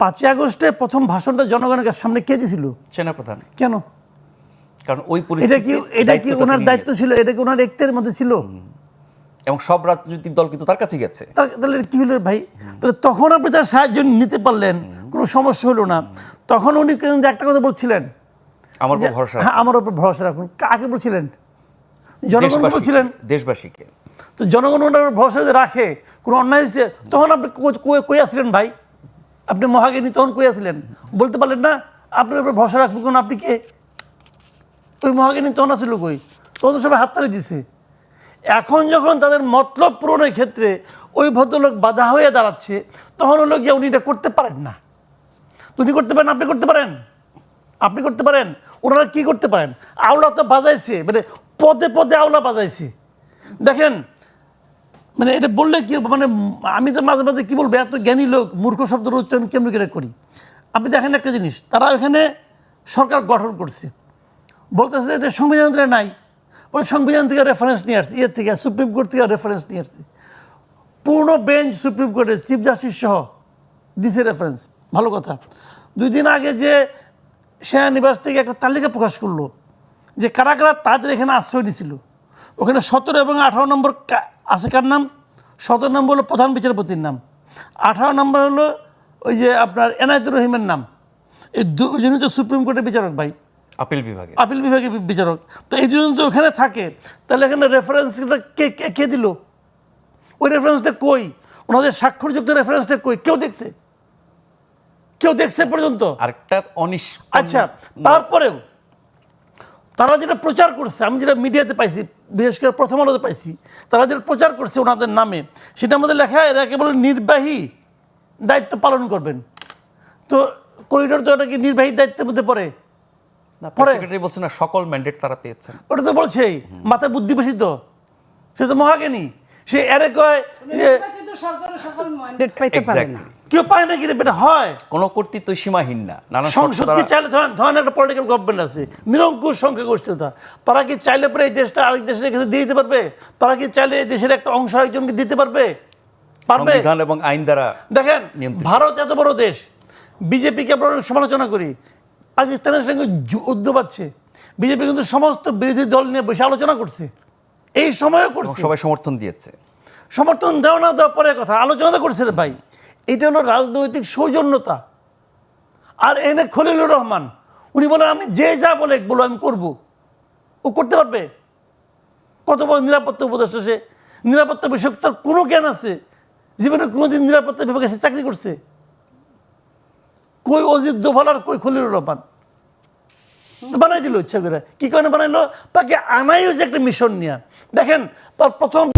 পাঁচই আগস্টে প্রথম ভাষণটা জনগণের সামনে কে দিয়েছিল সেনাপ্রধান। কেন? কারণ ওই এটা কি এটা কি ওনার দায়িত্ব ছিল? এটা কি ওনার একতের মধ্যে ছিল? এবং সব রাজনৈতিক দল কিন্তু তার কাছে গেছে। তাহলে কি হলো ভাই? তাহলে তখন আপনি তার সাহায্য নিতে পারলেন কোনো সমস্যা হলো না। তখন উনি কিন্তু একটা কথা বলছিলেন। আমার উপর ভরসা হ্যাঁ আমার উপর ভরসা রাখুন। কাকে বলছিলেন? জনগণ বলছিলেন। দেশবাসীকে। তো জনগণ ওনার ভরসা যদি রাখে কোনো অন্যায় হয়েছে তখন আপনি কই আসলেন ভাই? আপনি মহাজ্ঞানী তখন কই আসলেন বলতে পারলেন না, আপনার উপর ভরসা রাখবেন কোন আপনি কে? ওই মহাজ্ঞানী তখন আসছিল কই? তখন সবাই হাততালি দিছে। এখন যখন তাদের মতলব পূরণের ক্ষেত্রে ওই ভদ্রলোক বাধা হয়ে দাঁড়াচ্ছে, তখন হলো গিয়ে উনি এটা করতে পারেন না। উনি করতে পারেন, আপনি করতে পারেন? আপনি করতে পারেন? ওনারা কি করতে পারেন? আওলা তো বাজাইছে মানে পদে পদে আওলা বাজাইছে। দেখেন মানে এটা বললে কি মানে আমি তো মাঝে মাঝে কী বলব, এত জ্ঞানী লোক, মূর্খ শব্দের উচ্চারণ কেমনি করে করি? আপনি দেখেন একটা জিনিস, তারা এখানে সরকার গঠন করছে। বলতেছে যে সংবিধান থেকে নাই। বলে সংবিধান থেকে রেফারেন্স নিয়ে আসছে ইয়ের থেকে সুপ্রিম কোর্ট থেকে রেফারেন্স নিয়ে আসছে। পূর্ণ বেঞ্চ সুপ্রিম কোর্টের চিফ জাস্টিস সহ দিছে রেফারেন্স ভালো কথা। দুই দিন আগে যে সেনানিবাস থেকে একটা তালিকা প্রকাশ করল, যে কারা কারা তাদের এখানে আশ্রয় নিছিল। ওখানে সতেরো এবং আঠারো নম্বর আছে কার নাম? সতেরো নম্বর হলো প্রধান বিচারপতির নাম। আঠারো নম্বর হলো ওই যে আপনার এনায়তুর রহিমের নাম। এই দুজনই তো সুপ্রিম কোর্টের বিচারক ভাই। আপিল বিভাগে। আপিল বিভাগের বিচারক। তো এই দুজন তো ওখানে থাকে। তাহলে এখানে রেফারেন্সটা কে কে কে দিল? ওই রেফারেন্সটা কই? ওনাদের স্বাক্ষরযুক্ত রেফারেন্সটা কই? কেউ দেখছে? কেউ দেখছে পর্যন্ত? আরেকটা অনিস আচ্ছা তারপরেও তারা যেটা প্রচার করছে আমি যেটা মিডিয়াতে পাইছি বিশেষ করে প্রথম আলোতে পাইছি তারা যেটা প্রচার করছে ওনাদের নামে সেটা আমাদের লেখা এরা কেবল নির্বাহী দায়িত্ব পালন করবেন। তো করিডোর তো এটা কি নির্বাহী দায়িত্বের মধ্যে পড়ে? পরে- সেক্রেটারি বলছে না সকল ম্যান্ডেট তারা পেয়েছেন। ওটা তো বলছেই মাথায় বুদ্ধি বেশি তো। সে তো মহাজ্ঞানী। সে এরে কয় যে নির্বাচিত সরকারের সকল mandate পাইতে পারে না। কেউ পায় না কিনে এটা হয়। কোনো কর্তৃত্ব সীমাহীন না। নানা সংসদকে চাইলে ধরেন ধরেন একটা পলিটিক্যাল গভর্নমেন্ট আছে। নিরঙ্কুশ সংখ্যাগরিষ্ঠতা তারা কি চাইলে পরে এই দেশটা আরেক দেশের কাছে দিয়ে দিতে পারবে? তারা কি চাইলে এই দেশের একটা অংশ আরেকজনকে দিতে পারবে? পারবে? সংবিধান এবং আইন দ্বারা দেখেন ভারত এত বড় দেশ। বিজেপিকে আমরা অনেক সমালোচনা করি। পাকিস্তানের সঙ্গে যুদ্ধ পাচ্ছে বিজেপি কিন্তু সমস্ত বিরোধী দল নিয়ে বসে আলোচনা করছে। এই সময়ও করছে। সবাই সমর্থন দিয়েছে। সমর্থন দেওয়া না দেওয়া পরের কথা আলোচনা করছে ভাই। এটা হলো রাজনৈতিক সৌজন্যতা। আর এনে খলিলুর রহমান, উনি বলেন, আমি যে যা বলে বলো, আমি করব। ও করতে পারবে? কত বড় নিরাপত্তা উপদেষ্টা সে? নিরাপত্তা বিষয়ক তার কোনো জ্ঞান আছে? জীবনে কোনোদিন নিরাপত্তা বিভাগে সে চাকরি করছে? কই অজিত দোভাল আর কই খলিলুর রহমান? বানাই দিল ইচ্ছা করে। কি কারণে বানাইলো? তাকে আনাই হয়েছে একটা মিশন নিয়ে। দেখেন, তার প্রথম